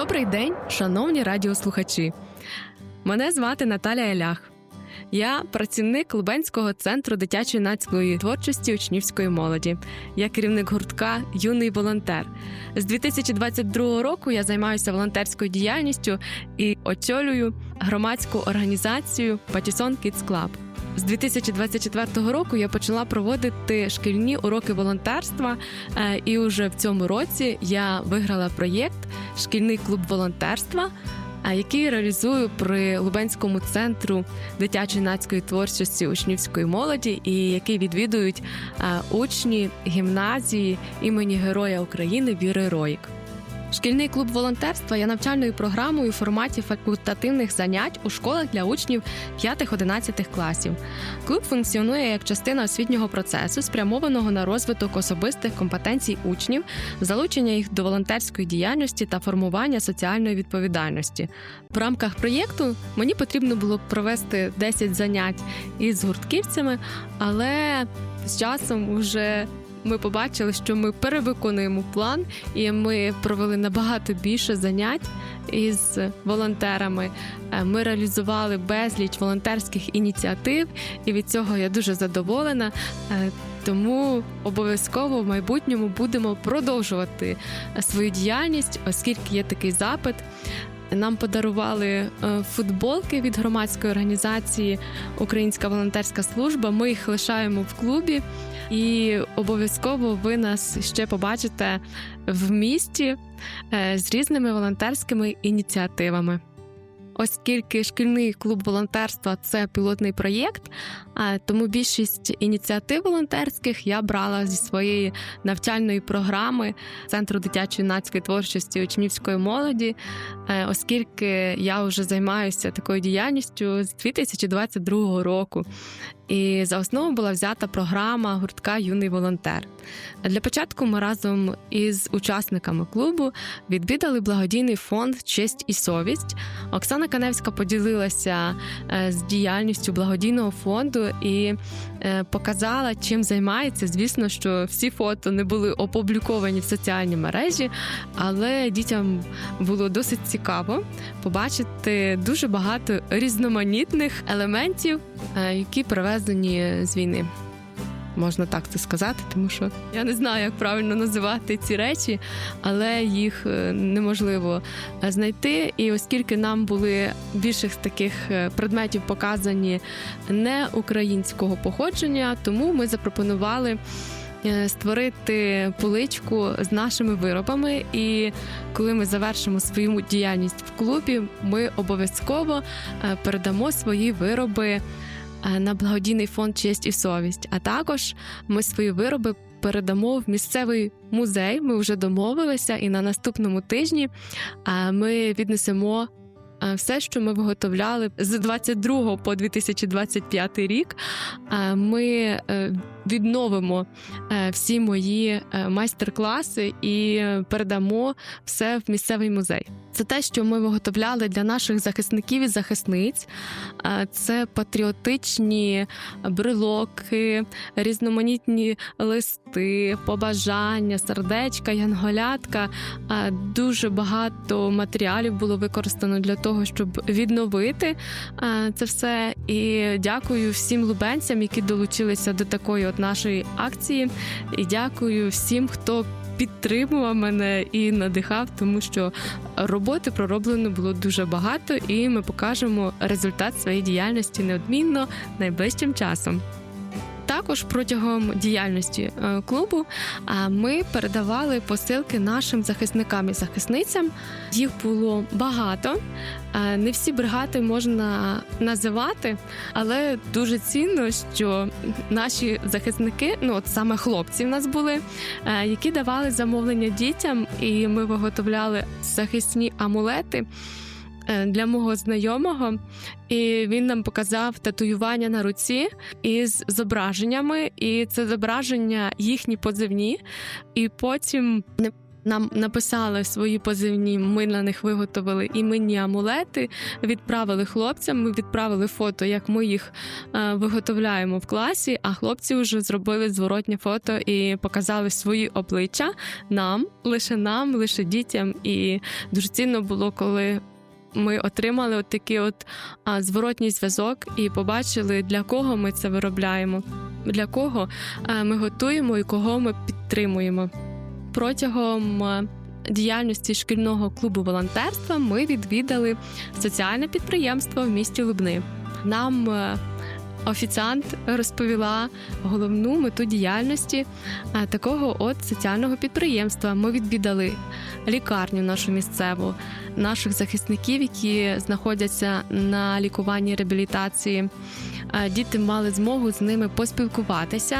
Добрий день, шановні радіослухачі. Мене звати Наталя Елях. Я працівник Лубенського центру дитячої нацької творчості учнівської молоді. Я керівник гуртка Юний волонтер. З 2022 року я займаюся волонтерською діяльністю і очолюю громадську організацію Патісон Kids Club. З 2024 року я почала проводити шкільні уроки волонтерства, е, і уже в цьому році я виграла проєкт Шкільний клуб волонтерства, який реалізую при Лубенському центру дитячо-нацької творчості учнівської молоді, і який відвідують учні гімназії імені Героя України Віри Роїк. Шкільний клуб волонтерства є навчальною програмою у форматі факультативних занять у школах для учнів 5-11 класів. Клуб функціонує як частина освітнього процесу, спрямованого на розвиток особистих компетенцій учнів, залучення їх до волонтерської діяльності та формування соціальної відповідальності. В рамках проєкту мені потрібно було провести 10 занять із гуртківцями, але з часом вже ми побачили, що ми перевиконуємо план, і ми провели набагато більше занять із волонтерами. Е, Ми реалізували безліч волонтерських ініціатив, і від цього я дуже задоволена. Е, Тому обов'язково в майбутньому будемо продовжувати свою діяльність, оскільки є такий запит. Нам подарували е, футболки від громадської організації Українська волонтерська служба. Ми їх лишаємо в клубі, і обов'язково ви нас ще побачите в місті е, з різними волонтерськими ініціативами. Оскільки шкільний клуб волонтерства це пілотний проєкт, тому більшість ініціатив волонтерських я брала зі своєї навчальної програми Центру дитячої нацької творчості учнівської молоді, е, оскільки я вже займаюся такою діяльністю з 2022 року. І за основу була взята програма гуртка Юний волонтер. Для початку ми разом із учасниками клубу відвідали благодійний фонд Честь і совість. Оксана Каневська поділилася е, з діяльністю благодійного фонду і е, показала, чим займається. Звісно, що всі фото не були опубліковані в соціальній мережі, але дітям було досить цікаво побачити дуже багато різноманітних елементів, е, які привезені з війни. Можна так це сказати, тому що я не знаю, як правильно називати ці речі, але їх е, неможливо е, знайти. І оскільки нам були більших таких е, предметів показані не українського походження, тому ми запропонували. Створити поличку з нашими виробами, і коли ми завершимо свою діяльність в клубі, ми обов'язково передамо свої вироби на благодійний фонд Честь і совість. А також ми свої вироби передамо в місцевий музей. Ми вже домовилися, і на наступному тижні е, ми віднесемо. е, Все, що ми виготовляли з 22 по 2025 рік, е, ми е, відновимо е, всі мої е, майстер-класи і передамо все в місцевий музей. Це те, що ми виготовляли для наших захисників і захисниць. Е, Це патріотичні брелоки, різноманітні листи, побажання, сердечка, янголятка. Дуже багато матеріалів було використано для того, щоб відновити це все. І дякую всім лубенцям, які долучилися до такої от нашої акції. І дякую всім, хто підтримував мене і надихав, тому що роботи пророблено було дуже багато, і ми покажемо результат своєї діяльності неодмінно найближчим часом. Також протягом діяльності е, клубу ми передавали посилки нашим захисникам і захисницям. Їх було багато. Е, Не всі бригади можна називати, але дуже цінно, що наші захисники, ну от саме хлопці в нас були, е, які давали замовлення дітям, і ми виготовляли захисні амулети. Е, Для мого знайомого, і він нам показав татуювання на руці із зображеннями, і це зображення їхні позивні. І потім Нам написали свої позивні. Ми на них виготовили іменні амулети, відправили хлопцям. Ми відправили фото, як ми їх е, виготовляємо в класі. А хлопці вже зробили зворотнє фото і показали свої обличчя нам, лише нам, лише дітям. І дуже цінно було, коли. Ми отримали от такий от а, зворотній зв'язок і побачили, для кого ми це виробляємо, для кого е, ми готуємо і кого ми підтримуємо. Протягом е, діяльності шкільного клубу волонтерства ми відвідали соціальне підприємство в місті Лубни. Нам е, офіціант розповіла головну мету діяльності такого от соціального підприємства. Ми відвідали лікарню нашу місцеву, наших захисників, які знаходяться на лікуванні реабілітації. Діти мали змогу з ними поспілкуватися.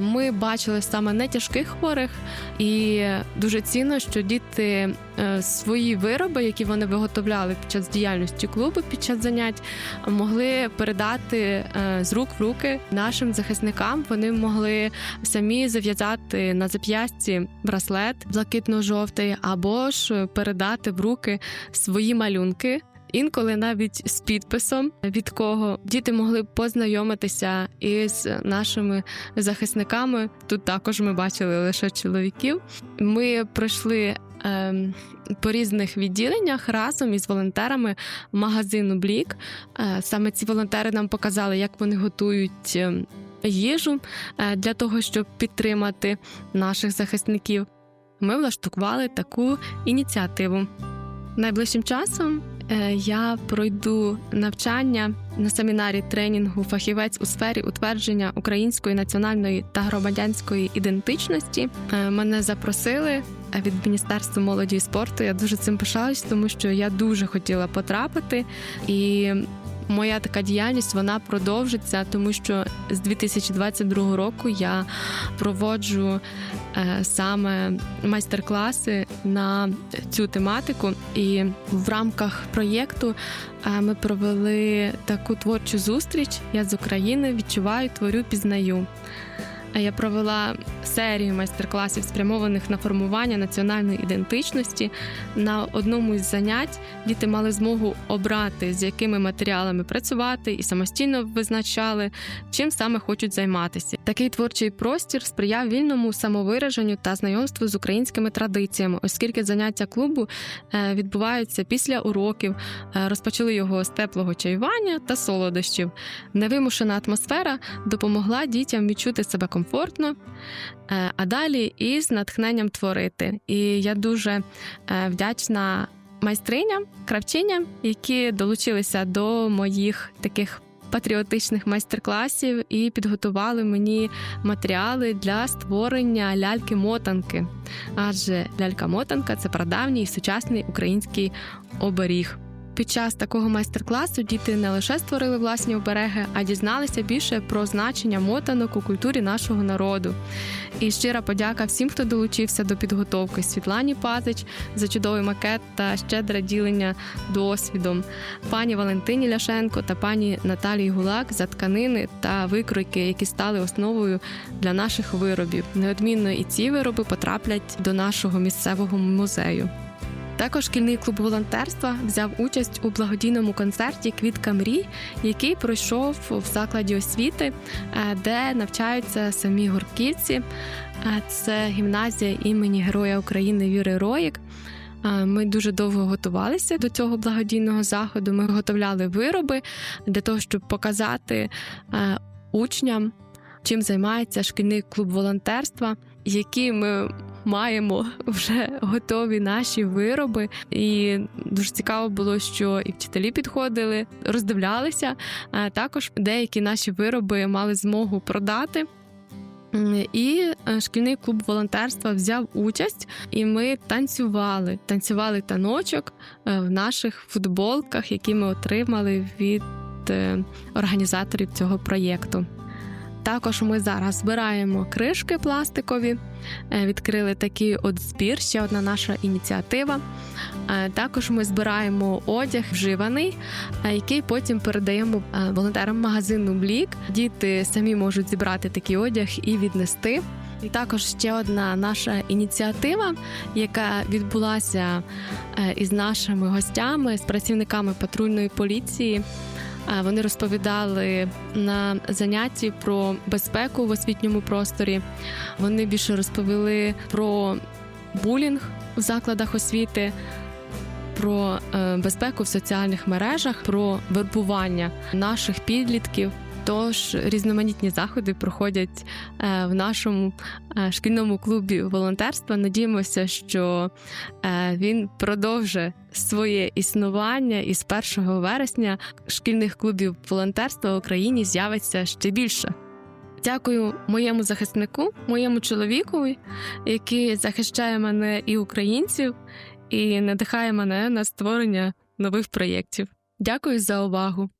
Ми бачили саме не тяжких хворих, і дуже цінно, що діти е, свої вироби, які вони виготовляли під час діяльності клубу, під час занять, могли передати е, з рук в руки нашим захисникам. Вони могли самі зав'язати на зап'ясті браслет блакитно-жовтий, або ж передати в руки свої малюнки. Інколи навіть з підписом, від кого діти могли б познайомитися із нашими захисниками. Тут також ми бачили лише чоловіків. Ми пройшли. ем, По різних відділеннях разом із волонтерами магазину Блік. Е, Саме ці волонтери нам показали, як вони готують ем, їжу е, для того, щоб підтримати наших захисників. Ми влаштували таку ініціативу. Найближчим часом я пройду навчання на семінарі тренінгу фахівець у сфері утвердження української національної та громадянської ідентичності. Е, Мене запросили від Міністерства молоді і спорту. Я дуже цим пишаюсь, тому що я дуже хотіла потрапити і. Моя така діяльність вона продовжиться, тому що з 2022 року я проводжу е, саме майстер-класи на цю тематику. І в рамках проєкту е, ми провели таку творчу зустріч. Я з України відчуваю, творю, пізнаю. Я провела серію майстер-класів, спрямованих на формування національної ідентичності. На одному із занять діти мали змогу обрати, з якими матеріалами працювати, і самостійно визначали, чим саме хочуть займатися. Такий творчий простір сприяв вільному самовираженню та знайомству з українськими традиціями, оскільки заняття клубу е, відбуваються після уроків. Е, Розпочали його з теплого чаювання та солодощів. Невимушена атмосфера допомогла дітям відчути себе комфортно, е, а далі із натхненням творити. І я дуже е, вдячна майстриням, кравчиням, які долучилися до моїх таких. Патріотичних майстер-класів і підготували мені матеріали для створення ляльки-мотанки. Адже лялька-мотанка це прадавній і сучасний український оберіг. Під час такого майстер-класу діти не лише створили власні обереги, а дізналися більше про значення мотанок у культурі нашого народу. І щира подяка всім, хто долучився до підготовки Світлані Пазич за чудовий макет та щедре ділення досвідом, пані Валентині Ляшенко та пані Наталії Гулак за тканини та викройки, які стали основою для наших виробів. Неодмінно і ці вироби потраплять до нашого місцевого музею. Також шкільний клуб волонтерства взяв участь у благодійному концерті Квітка мрій, який пройшов в закладі освіти, е, де навчаються самі гурківці. Е, Це гімназія імені Героя України Віри Роїк. Е, Ми дуже довго готувалися до цього благодійного заходу. Ми виготовляли вироби для того, щоб показати учням, чим займається шкільний клуб волонтерства, які ми маємо вже готові наші вироби. І дуже цікаво було, що і вчителі підходили, роздивлялися. Також деякі наші вироби мали змогу продати. І е, шкільний клуб волонтерства взяв участь, і ми танцювали. Танцювали таночок е, в наших футболках, які ми отримали від е, організаторів цього проєкту. Також ми зараз збираємо кришки пластикові, е, відкрили такий от збір, ще одна наша ініціатива. Е, Також ми збираємо одяг вживаний, е, який потім передаємо волонтерам магазину Блік. Діти самі можуть зібрати такий одяг і віднести. І також ще одна наша ініціатива, яка відбулася із нашими гостями, з працівниками патрульної поліції. Вони розповідали на занятті про безпеку в освітньому просторі. Вони більше розповіли про булінг в закладах освіти, про е, безпеку в соціальних мережах, про вербування наших підлітків. Тож різноманітні заходи проходять е, в нашому е, шкільному клубі волонтерства. Надіємося, що е, він продовжить своє існування, і з 1 вересня шкільних клубів волонтерства в Україні з'явиться ще більше. Дякую моєму захиснику, моєму чоловікові, який захищає мене і українців, і надихає мене на створення нових проєктів. Дякую за увагу.